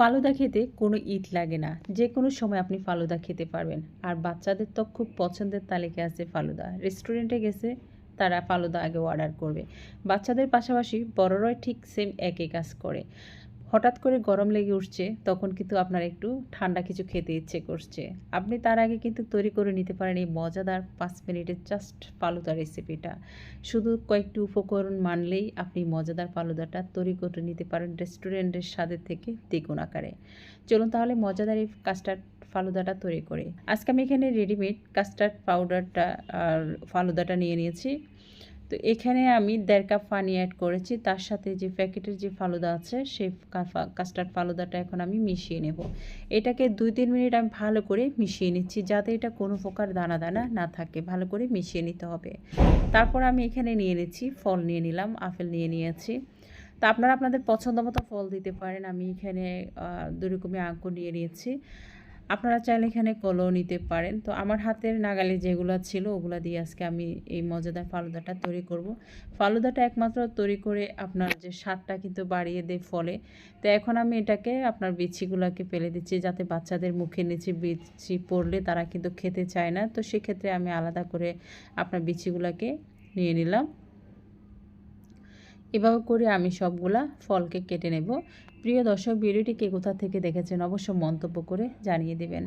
ফালুদা খেতে কোনো ঈদ লাগে না। যে কোনো সময় আপনি ফালুদা খেতে পারবেন। আর বাচ্চাদের তো খুব পছন্দের তালিকা আছে ফালুদা। রেস্টুরেন্টে গেছে, তারা ফালুদা আগে অর্ডার করবে। বাচ্চাদের পাশাপাশি বড়রাই ঠিক সেম একই কাজ করে। হঠাৎ করে গরম লেগে উঠছে, তখন কিন্তু আপনার একটু ঠান্ডা কিছু খেতে ইচ্ছে করছে। আপনি তার আগে কিন্তু তৈরি করে নিতে পারেন এই মজাদার পাঁচ মিনিটের জাস্ট ফালুদা রেসিপিটা। শুধু কয়েকটি উপকরণ মানলেই আপনি মজাদার ফালুদাটা তৈরি করে নিতে পারেন রেস্টুরেন্টের স্বাদের থেকে দ্বিগুণ আকারে। চলুন তাহলে মজাদার এই কাস্টার্ড ফালুদাটা তৈরি করে। আজকে আমি এখানে রেডিমেড কাস্টার্ড পাউডারটা আর ফালুদাটা নিয়ে নিয়েছি। তো এখানে আমি দেড় কাপ পানি অ্যাড করেছি। তার সাথে যে প্যাকেটের যে ফালুদা আছে সেই কাস্টার্ড ফালুদাটা এখন আমি মিশিয়ে নেব। এটাকে দুই তিন মিনিট আমি ভালো করে মিশিয়ে নিচ্ছি যাতে এটা কোনো প্রকার দানা দানা না থাকে। ভালো করে মিশিয়ে নিতে হবে। তারপর আমি এখানে নিয়ে নিচ্ছি, ফল নিয়ে নিলাম, আপেল নিয়ে নিয়েছি। তা আপনারা আপনাদের পছন্দ মতো ফল দিতে পারেন। আমি এখানে দুই রকমের আঙ্কুর নিয়ে নিয়েছি। আপনারা চাইলে এখানে কলও নিতে পারেন। তো আমার হাতের নাগালে যেগুলো ছিল, ওগুলো দিয়ে আজকে আমি এই মজাদার ফালুদাটা তৈরি করব। ফালুদাটা একমাত্র তৈরি করে আপনার যে স্বাদটা কিন্তু বাড়িয়ে দেয় ফলে। তো এখন আমি এটাকে আপনার বিচিগুলোকে ফেলে দিচ্ছি, যাতে বাচ্চাদের মুখে নিচে বিচি পড়লে তারা কিন্তু খেতে চায় না। তো সেক্ষেত্রে আমি আলাদা করে আপনার বিচিগুলোকে নিয়ে নিলাম। এভাবে করে আমি সবগুলা ফলকে কেটে নেব। প্রিয় দর্শক, ভিডিওটি কে কোথা থেকে দেখেছেন অবশ্য মন্তব্য করে জানিয়ে দেবেন।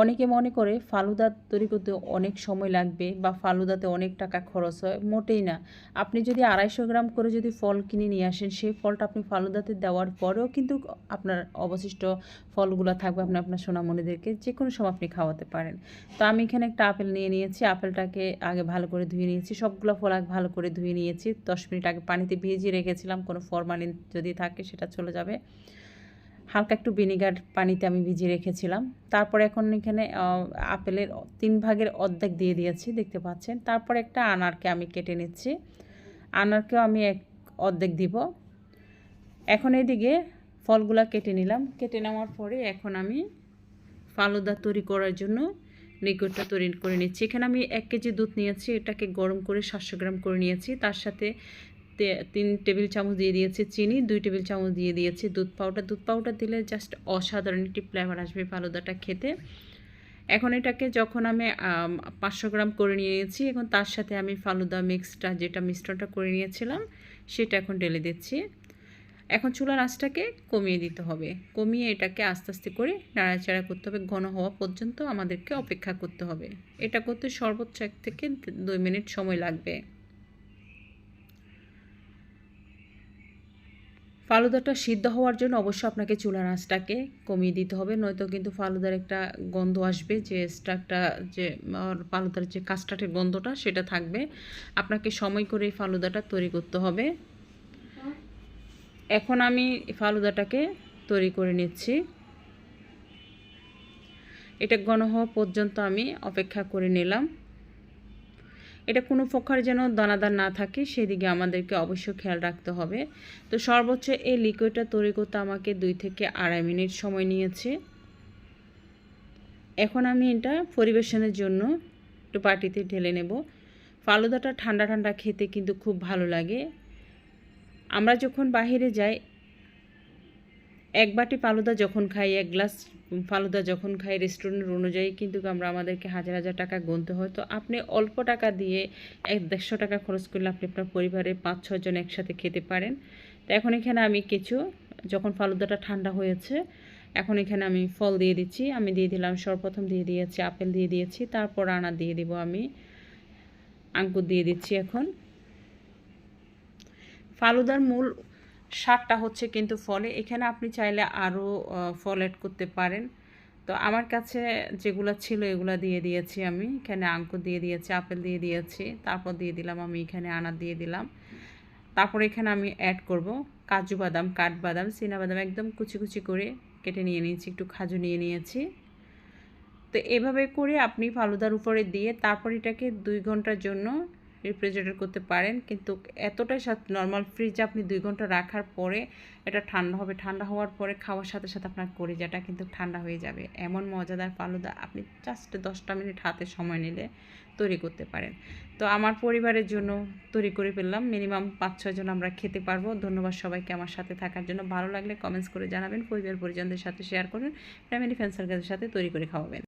অনেকে মনে করে ফালুদা তৈরি করতে অনেক সময় লাগবে বা ফালুদাতে অনেক টাকা খরচ হয়, মোটেই না। আপনি যদি আড়াইশো গ্রাম করে যদি ফল কিনে নিয়ে আসেন সেই ফলটা আপনি ফালুদাতে দেওয়ার পরেও কিন্তু আপনার অবশিষ্ট ফলগুলো থাকবে আপনি আপনার সোনামণিদেরকে যে কোনো সময় আপনি খাওয়াতে পারেন। তো আমি এখানে একটা আপেল নিয়ে নিয়েছি, আপেলটাকে আগে ভালো করে ধুয়ে নিয়েছি, সবগুলো ফল আগে ভালো করে ধুয়ে নিয়েছি, দশ মিনিট আগে পানিতে ভিজিয়ে রেখেছিলাম, কোনো ফরমালিন যদি থাকে সেটা চলে যাবে। হালকা একটু ভিনিগার পানিতে আমি ভিজিয়ে রেখেছিলাম। তারপরে এখন এখানে আপেলের তিন ভাগের অর্ধেক দিয়ে দিয়েছি, দেখতে পাচ্ছেন। তারপর একটা আনারকে আমি কেটে নিচ্ছি। আনারকেও আমি এক অর্ধেক দিব। এখন এদিকে ফলগুলা কেটে নিলাম। কেটে নেওয়ার পরে এখন আমি ফালুদা তৈরি করার জন্য লিকুইডটা তৈরি করে নিচ্ছি। এখানে আমি এক কেজি দুধ নিয়েছি। এটাকে গরম করে সাতশো গ্রাম করে নিয়েছি। তার সাথে তিন টেবিল চামচ দিয়ে দিয়েছি চিনি, দুই টেবিল চামচ দিয়ে দিয়েছি দুধ পাউডার দুধ পাউডার দিলে জাস্ট অসাধারণ একটি ফ্লেভার আসবে ফালুদাটা খেতে। এখন এটাকে যখন আমি পাঁচশো গ্রাম করে নিয়েছি, এখন তার সাথে আমি ফালুদা মিক্সটা যেটা মিশ্রণটা করে নিয়েছিলাম, সেটা এখন ঢেলে দিচ্ছি। এখন চুলার আঁচটাকে কমিয়ে দিতে হবে। কমিয়ে এটাকে আস্তে আস্তে করে নাড়াচাড়া করতে হবে। ঘন হওয়া পর্যন্ত আমাদেরকে অপেক্ষা করতে হবে। এটা করতে সর্বোচ্চ এক থেকে দুই মিনিট সময় লাগবে। ফালুদাটা সিদ্ধ হওয়ার জন্য অবশ্যই আপনাকে চুলার আঁচটাকে কমিয়ে দিতে হবে, নয়তো কিন্তু ফালুদার একটা গন্ধ আসবে যে স্টারটা যে ফালুদার যে কাস্টার্ডের গন্ধটা সেটা থাকবে। আপনাকে সময় করে এই ফালুদাটা তৈরি করতে হবে। এখন আমি ফালুদাটাকে তৈরি করে নিচ্ছি। এটা ঘন হওয়া পর্যন্ত আমি অপেক্ষা করে নিলাম। এটা কোনো প্রকার যেন দানাদার না থাকে, সেদিকে আমাদেরকে অবশ্যই খেয়াল রাখতে হবে। তো সর্বোচ্চ এই লিকুইডটা তৈরি করতে আমাকে দুই থেকে আড়াই মিনিট সময় নিয়েছে। এখন আমি এটা পরিবেশনের জন্য একটু পাটিতে ঢেলে নেব। ফালুদাটা ঠান্ডা ঠান্ডা খেতে কিন্তু খুব ভালো লাগে। আমরা যখন বাহিরে যাই এক বাটি ফালুদা যখন খাই, এক গ্লাস ফালুদা যখন খাই রেস্টুরেন্ট অনুযায়ী কিন্তু আমরা আমাদেরকে হাজার হাজার টাকা গুনতে হয়। তো আপনি অল্প টাকা দিয়ে এক দেড়শো টাকা খরচ করলে আপনি আপনার পরিবারের পাঁচ ছজন একসাথে খেতে পারেন। তো এখন এখানে আমি কিছু, যখন ফালুদাটা ঠান্ডা হয়েছে, এখন এখানে আমি ফল দিয়ে দিচ্ছি। আমি দিয়ে দিলাম, সর্বপ্রথম দিয়ে দিয়েছি আপেল দিয়ে দিয়েছি, তারপর আনা দিয়ে দিব আমি। আঙ্কুর দিয়ে দিচ্ছি এখন। ফালুদার মূল স্বাদটা হচ্ছে কিন্তু ফলে। এখানে আপনি চাইলে আরও ফল অ্যাড করতে পারেন। তো আমার কাছে যেগুলো ছিল এগুলো দিয়ে দিয়েছি আমি। এখানে আঙ্কুর দিয়ে দিয়েছি, আপেল দিয়ে দিয়েছি, তারপর দিয়ে দিলাম আমি এখানে আনার দিয়ে দিলাম। তারপর এখানে আমি অ্যাড করব কাজু বাদাম কাঠবাদাম বাদাম একদম কুচি কুচি করে কেটে নিয়ে নিয়েছি, একটু খাজু নিয়ে নিয়েছি। তো এভাবে করে আপনি ফালুদার উপরে দিয়ে তারপর এটাকে দুই ঘণ্টার জন্য রেফ্রিজারেটর করতে পারেন, কিন্তু এতটাই নর্মাল ফ্রিজে আপনি দুই ঘণ্টা রাখার পরে এটা ঠান্ডা হবে। ঠান্ডা হওয়ার পরে খাওয়ার সাথে সাথে আপনার কলিজাটা কিন্তু ঠান্ডা হয়ে যাবে। এমন মজাদার ফালুদা আপনি জাস্ট দশটা মিনিট হাতে সময় নিলে তৈরি করতে পারেন। তো আমার পরিবারের জন্য তৈরি করে ফেললাম। মিনিমাম পাঁচ ছজন আমরা খেতে পারব। ধন্যবাদ সবাইকে আমার সাথে থাকার জন্য। ভালো লাগলে কমেন্টস করে জানাবেন। পরিবার পরিজনদের সাথে শেয়ার করুন। ফ্যামিলি সার্কেলের সাথে তৈরি করে খাওয়াবেন।